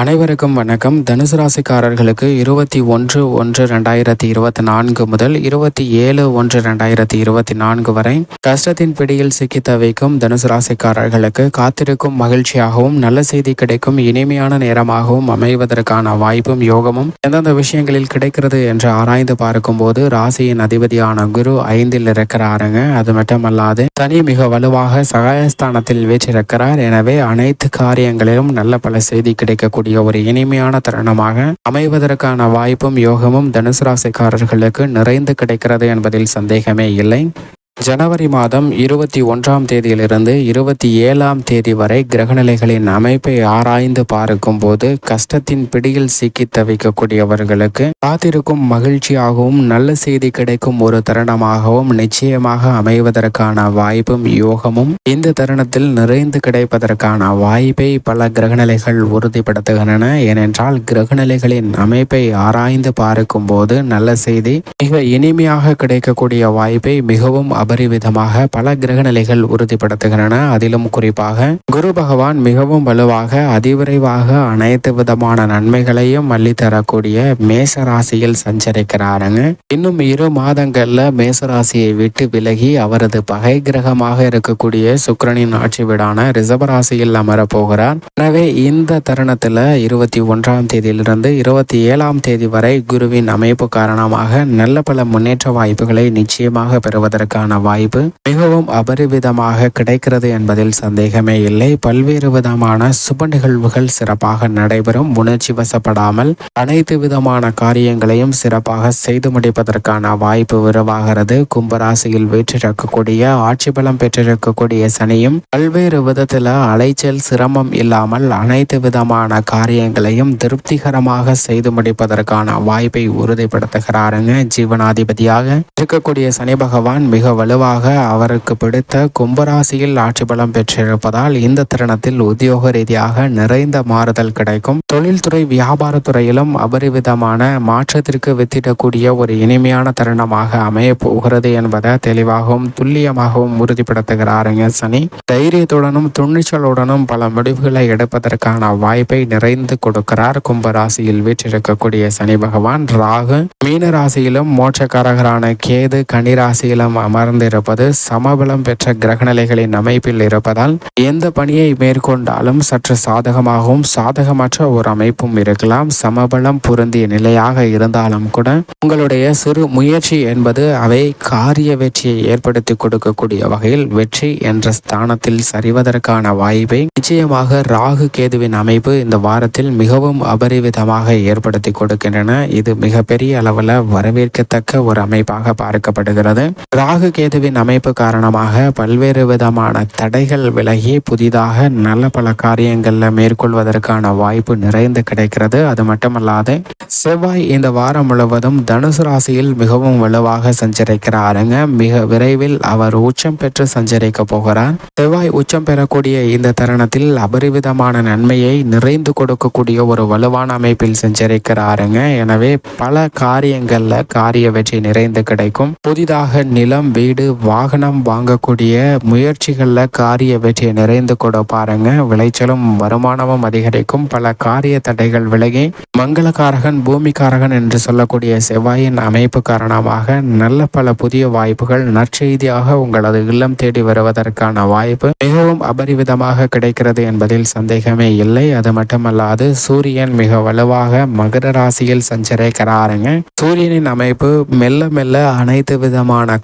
அனைவருக்கும் வணக்கம். தனுசு ராசிக்காரர்களுக்கு இருபத்தி ஒன்று ஒன்று ரெண்டாயிரத்தி இருபத்தி நான்கு முதல் இருபத்தி ஏழு ஒன்று ரெண்டாயிரத்தி இருபத்தி நான்கு வரை கஷ்டத்தின் பிடியில் சிக்கி தவிக்கும் தனுசு ராசிக்காரர்களுக்கு காத்திருக்கும் மகிழ்ச்சியாகவும் நல்ல செய்தி கிடைக்கும் இனிமையான நேரமாகவும் அமைவதற்கான வாய்ப்பும் யோகமும் எந்தெந்த விஷயங்களில் கிடைக்கிறது என்று ஆராய்ந்து பார்க்கும்போது ராசியின் அதிபதியான குரு ஐந்தில் இருக்கிறாருங்க. அது மட்டுமல்லாது தனி மிக வலுவாக சகாயஸ்தானத்தில் வீற்றிருக்கிறார். எனவே அனைத்து காரியங்களிலும் நல்ல பல செய்தி கிடைக்கக்கூடிய ஒரு இனிமையான தருணமாக அமைவதற்கான வாய்ப்பும் யோகமும் தனுசு ராசிக்காரர்களுக்கு நிறைந்து கிடைக்கிறது என்பதில் சந்தேகமே இல்லை. ஜனவரி மாதம் இருபத்தி ஒன்றாம் தேதியிலிருந்து இருபத்தி ஏழாம் தேதி வரை கிரகநிலைகளின் அமைப்பை ஆராய்ந்து பார்க்கும் போது கஷ்டத்தின் பிடியில் சிக்கி தவிக்கக்கூடியவர்களுக்கு காத்திருக்கும் மகிழ்ச்சியாகவும் நல்ல செய்தி கிடைக்கும் ஒரு தருணமாகவும் நிச்சயமாக அமைவதற்கான வாய்ப்பும் யோகமும் இந்த தருணத்தில் நிறைந்து கிடைப்பதற்கான வாய்ப்பை பல கிரகநிலைகள் உறுதிப்படுத்துகின்றன. ஏனென்றால் கிரகநிலைகளின் அமைப்பை ஆராய்ந்து பார்க்கும் போது நல்ல செய்தி மிக இனிமையாக கிடைக்கக்கூடிய வாய்ப்பை மிகவும் அபரிவிதமாக பல கிரக நிலைகள் உறுதிப்படுத்துகின்றன. அதிலும் குறிப்பாக குரு பகவான் மிகவும் வலுவாக அதிவிரைவாக அனைத்து விதமான நன்மைகளையும் அள்ளித்தரக்கூடிய மேச ராசியில் சஞ்சரிக்கிறாருங்க. இன்னும் இரு மாதங்கள்ல மேச ராசியை விட்டு விலகி அவரது பகை கிரகமாக இருக்கக்கூடிய சுக்கிரனின் ஆட்சி வீடான ரிசர்வ ராசியில் அமரப்போகிறார். எனவே இந்த தருணத்துல இருபத்தி ஒன்றாம் தேதியிலிருந்து இருபத்தி ஏழாம் தேதி வரை குருவின் அமைப்பு காரணமாக நல்ல பல முன்னேற்ற வாய்ப்புகளை நிச்சயமாக பெறுவதற்கான வாய்ப்பு மிகவும் அபரிவிதமாக கிடைக்கிறது என்பதில் சந்தேகமே இல்லை. பல்வேறு விதமான சுப நிகழ்வுகள் சிறப்பாக நடைபெறும். உணர்ச்சி வசப்படாமல் அனைத்து விதமான காரியங்களையும் சிறப்பாக செய்து முடிப்பதற்கான வாய்ப்பு உருவாகிறது. கும்பராசியில் வீற்றிருக்கக்கூடிய ஆட்சி பலம் பெற்றிருக்கக்கூடிய சனியும் பல்வேறு விதத்தில் அலைச்சல் சிரமம் இல்லாமல் அனைத்து விதமான காரியங்களையும் திருப்திகரமாக செய்து முடிப்பதற்கான வாய்ப்பை உறுதிப்படுத்துகிறாருங்க. ஜீவனாதிபதியாக இருக்கக்கூடிய சனி பகவான் மிக வலுவாக அவருக்கு பிடித்த கும்பராசியில் ஆட்சி பலம் பெற்றிருப்பதால் இந்த தருணத்தில் உத்தியோக ரீதியாக நிறைந்த மாறுதல் கிடைக்கும். தொழில்துறை வியாபாரத்துறையிலும் அபரிவிதமான மாற்றத்திற்கு வித்திடக்கூடிய ஒரு இனிமையான தருணமாக அமைய போகிறது என்பதை தெளிவாகவும் துல்லியமாகவும் உறுதிப்படுத்துகிறாருங்க சனி. தைரியத்துடனும் துணிச்சலுடனும் பல முடிவுகளை எடுப்பதற்கான வாய்ப்பை நிறைந்து கொடுக்கிறார் கும்பராசியில் வீற்றிருக்கக்கூடிய சனி பகவான். ராகு மீன ராசியிலும் மோட்சக்காரகரான கேது சார்ந்து இருப்பது சமபலம் பெற்ற கிரகநிலைகளின் அமைப்பில் இருப்பதால் எந்த பணியை மேற்கொண்டாலும் சற்று சாதகமாகவும் சாதகமற்ற ஒரு அமைப்பும் இருக்கலாம். சமபலம் பொருந்திய நிலையாக இருந்தாலும் கூட உங்களுடைய சிறு முயற்சி என்பது அவை காரிய வெற்றியை ஏற்படுத்தி கொடுக்கக்கூடிய வகையில் வெற்றி என்ற ஸ்தானத்தில் சரிவதற்கான வாய்ப்பை நிச்சயமாக ராகு கேதுவின் அமைப்பு இந்த வாரத்தில் மிகவும் அபரிவிதமாக ஏற்படுத்தி கொடுக்கின்றன. இது மிகப்பெரிய அளவில் வரவேற்கத்தக்க ஒரு அமைப்பாக பார்க்கப்படுகிறது. ராகு கேதுவின் அமைப்பு காரணமாக பல்வேறு விதமான தடைகள் விலகி புதிதாக நல்ல பல காரியங்களில் மேற்கொள்வதற்கான வாய்ப்பு நிறைந்து கிடைக்கிறது. அது மட்டுமல்லாது செவ்வாய் இந்த வாரம் முழுவதும் தனுசு ராசியில் மிகவும் வலுவாக சஞ்சரிக்கிறாருங்க. மிக விரைவில் அவர் உச்சம் பெற்று சஞ்சரிக்க போகிறார். செவ்வாய் உச்சம் பெறக்கூடிய இந்த தருணத்தில் அபரிவிதமான நன்மையை நிறைந்து கொடுக்கக்கூடிய ஒரு வலுவான அமைப்பில் சஞ்சரிக்கிறாருங்க. எனவே பல காரியங்களில் காரிய வெற்றி நிறைந்து கிடைக்கும். புதிதாக நிலம் வீடு வாகனம் வாங்கக்கூடிய முயற்சிகள்ல காரிய வெற்றி நிறைந்து கொடுப்பாருங்க விளைச்சலும் வருமானமும் அதிகரிக்கும். பல காரிய தடைகள் விலகி மங்களக்காரகன் பூமிக்காரகன் என்று சொல்லக்கூடிய செவ்வாயின் அமைப்பு காரணமாக நல்ல பல புதிய வாய்ப்புகள் நற்செய்தியாக உங்களது இல்லம் தேடி வருவதற்கான வாய்ப்பு மிகவும் அபரிவிதமாக கிடைக்கிறது என்பதில் சந்தேகமே இல்லை. அது மட்டுமல்லாது சூரியன் மிக வலுவாக மகர ராசியில் சஞ்சரிக்கிறாருங்க. சூரியனின் அமைப்பு மெல்ல மெல்ல அனைத்து விதமான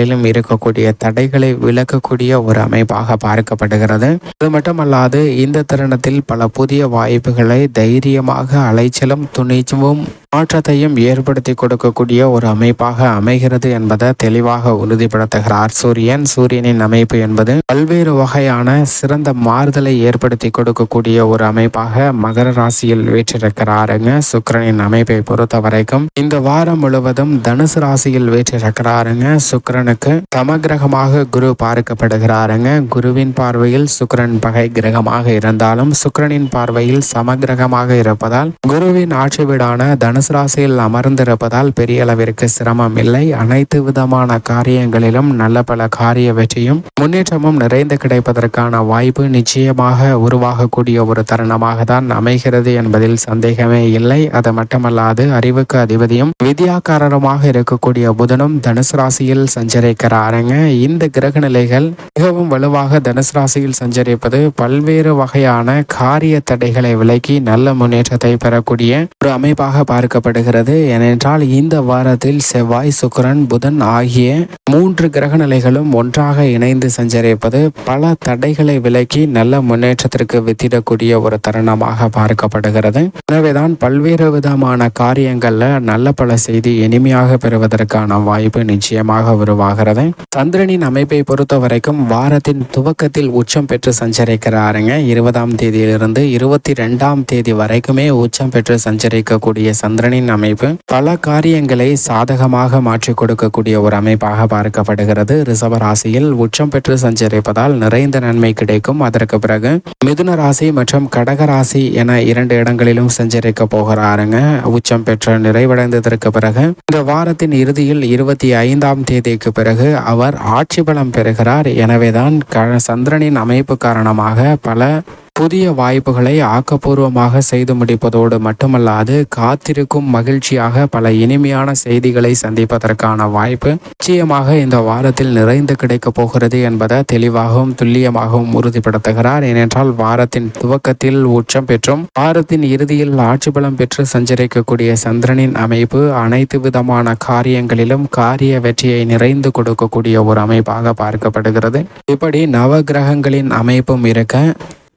விஷயங்களிலும் இருக்கக்கூடிய தடைகளை விளக்கக்கூடிய ஒரு அமைப்பாக பார்க்கப்படுகிறது. அது மட்டுமல்லாது இந்த தருணத்தில் பல புதிய வாய்ப்புகளை தைரியமாக அலைச்சலும் துணிச்சவும் மாற்றத்தையும் ஏற்படுத்தி கொடுக்கக்கூடிய ஒரு அமைப்பாக அமைகிறது என்பதை தெளிவாக உறுதிப்படுத்துகிறார் சூரியன். சூரியனின் அமைப்பு என்பது பல்வேறு வகையான சிறந்த மாறுதலை ஏற்படுத்தி கொடுக்கக்கூடிய ஒரு அமைப்பாக மகர ராசியில் வீற்றிருக்கிறாருங்க. சுக்கரனின் அமைப்பை பொறுத்த வரைக்கும் இந்த வாரம் முழுவதும் தனுசு ராசியில் வீற்றிருக்கிறாருங்க. சுக்கரன் சுக்கிரனுக்கு சமகிரகமாக குரு பார்க்கப்படுகிறாருங்க. குருவின் பார்வையில் சுக்கிரன் பகை கிரகமாக இருந்தாலும் சுக்கிரனின் பார்வையில் சமகிரகமாக இருப்பதால் குருவின் ஆட்சி வீடான தனுசு ராசியில் அமர்ந்திருப்பதால் பெரிய அளவிற்கு சிரமம் இல்லை. அனைத்து விதமான காரியங்களிலும் நல்ல பல காரிய வெற்றியும் முன்னேற்றமும் நிறைந்து கிடைப்பதற்கான வாய்ப்பு நிச்சயமாக உருவாகக்கூடிய ஒரு தருணமாக தான் அமைகிறது என்பதில் சந்தேகமே இல்லை. அது மட்டுமல்லாது அறிவுக்கு அதிபதியும் வித்யாக்காரருமாக இருக்கக்கூடிய புதனும் தனுசு ராசியில் சஞ்சரிக்கிறாருங்க. இந்த கிரக நிலைகள் மிகவும் வலுவாக தனுசு ராசியில் சஞ்சரிப்பது பல்வேறு வகையான காரிய தடைகளை விலக்கி நல்ல முன்னேற்றத்தை பெறக்கூடிய ஒரு அமைப்பாக பார்க்கப்படுகிறது. ஏனென்றால் இந்த வாரத்தில் செவ்வாய் சுக்கரன் புதன் ஆகிய மூன்று கிரக நிலைகளும் ஒன்றாக இணைந்து சஞ்சரிப்பது பல தடைகளை விலக்கி நல்ல முன்னேற்றத்திற்கு வித்திடக்கூடிய ஒரு தருணமாக பார்க்கப்படுகிறது. எனவேதான் பல்வேறு விதமான காரியங்கள்ல நல்ல பல செய்தி இனிமையாக பெறுவதற்கான வாய்ப்பு நிச்சயமாக ஆகிறது. சந்திரனின் அமைப்பை பொறுத்த வரைக்கும் வாரத்தின் துவக்கத்தில் உச்சம் பெற்று சஞ்சரிக்கிறாருங்க. இருபதாம் தேதியிலிருந்து இருபத்தி ரெண்டாம் தேதி வரைக்குமே உச்சம் பெற்று சஞ்சரிக்கக்கூடிய சந்திரனின் அமைப்பு பல காரியங்களை சாதகமாக மாற்றி கொடுக்கக்கூடிய ஒரு அமைப்பாக பார்க்கப்படுகிறது. ரிசர்வ ராசியில் உச்சம் பெற்று சஞ்சரிப்பதால் நிறைந்த நன்மை கிடைக்கும். அதற்கு பிறகு மிதுன ராசி மற்றும் கடக ராசி என இரண்டு இடங்களிலும் சஞ்சரிக்க போகிறாருங்க. உச்சம் பெற்று நிறைவடைந்ததற்கு பிறகு இந்த வாரத்தின் இறுதியில் இருபத்தி ஐந்தாம் தேதிக்கு பிறகு அவர் ஆட்சி பலம் பெறுகிறார். எனவேதான் க- சந்திரனின் அமைப்பு காரணமாக பல புதிய வாய்ப்புகளை ஆக்கப்பூர்வமாக செய்து முடிப்பதோடு மட்டுமல்லாது காத்திருக்கும் மகிழ்ச்சியாக பல இனிமையான செய்திகளை சந்திப்பதற்கான வாய்ப்பு நிச்சயமாக இந்த வாரத்தில் நிறைந்து கிடைக்கப் போகிறது என்பதை தெளிவாகவும் துல்லியமாகவும் உறுதிப்படுத்துகிறார். ஏனென்றால் வாரத்தின் துவக்கத்தில் உச்சம் பெற்றும் வாரத்தின் இறுதியில் ஆட்சி பலம் பெற்று சஞ்சரிக்கக்கூடிய சந்திரனின் அமைப்பு அனைத்து விதமான காரியங்களிலும் காரிய வெற்றியை நிறைந்து கொடுக்கக்கூடிய ஒரு அமைப்பாக பார்க்கப்படுகிறது. இப்படி நவ கிரகங்களின் அமைப்பும் இருக்க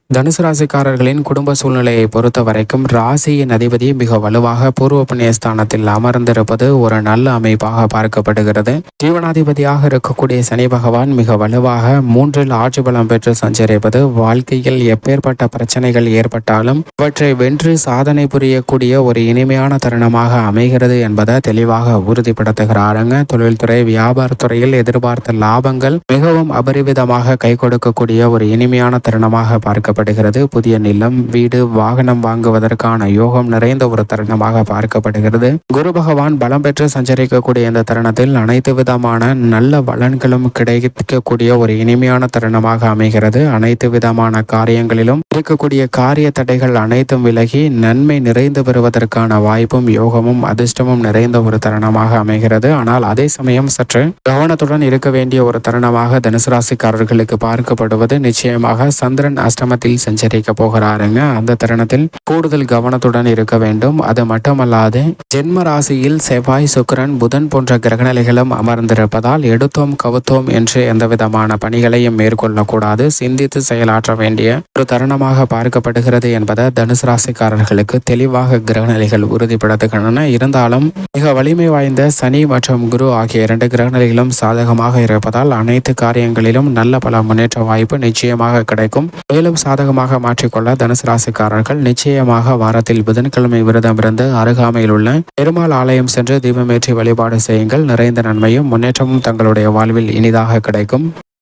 தனுசு ராசிக்காரர்களின் குடும்ப சூழ்நிலையை பொறுத்த வரைக்கும் ராசியின் அதிபதி மிக வலுவாக பூர்வ புண்ணியஸ்தானத்தில் அமர்ந்திருப்பது ஒரு நல்ல அமைப்பாக பார்க்கப்படுகிறது. ஜீவனாதிபதியாக இருக்கக்கூடிய சனி பகவான் மிக வலுவாக மூன்றில் ஆட்சி பலம் பெற்று சஞ்சரிப்பது வாழ்க்கையில் எப்பேற்பட்ட பிரச்சனைகள் ஏற்பட்டாலும் அவற்றை வென்று சாதனை புரியக்கூடிய ஒரு இனிமையான தருணமாக அமைகிறது என்பதை தெளிவாக உறுதிப்படுத்துகிறாருங்க. தொழில்துறை வியாபாரத்துறையில் எதிர்பார்த்த லாபங்கள் மிகவும் அபரிவிதமாக கை கொடுக்கக்கூடிய ஒரு இனிமையான தருணமாக பார்க்க பார்க்கப்படுகிறது. புதிய நிலம் வீடு வாகனம் வாங்குவதற்கான யோகம் நிறைந்த ஒரு தருணமாக பார்க்கப்படுகிறது. குரு பகவான் பலம் பெற்று சஞ்சரிக்கக்கூடிய இந்த தருணத்தில் அனைத்து விதமான நல்ல பலன்களும் கிடைக்கக்கூடிய ஒரு இனிமையான தருணமாக அமைகிறது. அனைத்து விதமான காரியங்களிலும் இருக்கக்கூடிய காரிய தடைகள் அனைத்தும் விலகி நன்மை நிறைந்து பெறுவதற்கான வாய்ப்பும் யோகமும் அதிர்ஷ்டமும் நிறைந்த ஒரு தருணமாக அமைகிறது. ஆனால் அதே சமயம் சற்று கவனத்துடன் இருக்க வேண்டிய ஒரு தருணமாக தனுசு ராசிக்காரர்களுக்கு பார்க்கப்படுவது நிச்சயமாக சந்திரன் அஷ்டமத்தில் சஞ்சரிக்க போகிறாருங்க. அந்த தருணத்தில் கூடுதல் கவனத்துடன் இருக்க வேண்டும். அது மட்டுமல்லாது ஜென்ம ராசியில் செவ்வாய் சுக்கரன் புதன் போன்ற கிரகநிலைகளும் அமர்ந்திருப்பதால் எடுத்தோம் கவுத்தோம் என்று எந்த விதமான பணிகளையும் மேற்கொள்ளக்கூடாது. சிந்தித்து செயலாற்ற வேண்டிய ஒரு தருணமாக பார்க்கப்படுகிறது என்பதை தனுசு ராசிக்காரர்களுக்கு தெளிவாக கிரகநிலைகள் உறுதிப்படுத்துகின்றன. இருந்தாலும் மிக வலிமை வாய்ந்த சனி மற்றும் குரு ஆகிய இரண்டு கிரகநிலைகளும் சாதகமாக இருப்பதால் அனைத்து காரியங்களிலும் நல்ல பல முன்னேற்ற வாய்ப்பு நிச்சயமாக கிடைக்கும். மேலும் சாதகமாக மாற்றிக்கொள்ள தனுசு ராசிக்காரர்கள் நிச்சயமாக வாரத்தில் புதன்கிழமை விரதமிருந்து அருகாமையில் உள்ள பெருமாள் ஆலயம் சென்று தீபமேற்றி வழிபாடு செய்யுங்கள். நிறைந்த நன்மையும் முன்னேற்றமும் தங்களுடைய வாழ்வில் இனிதாக கிடைக்கும்.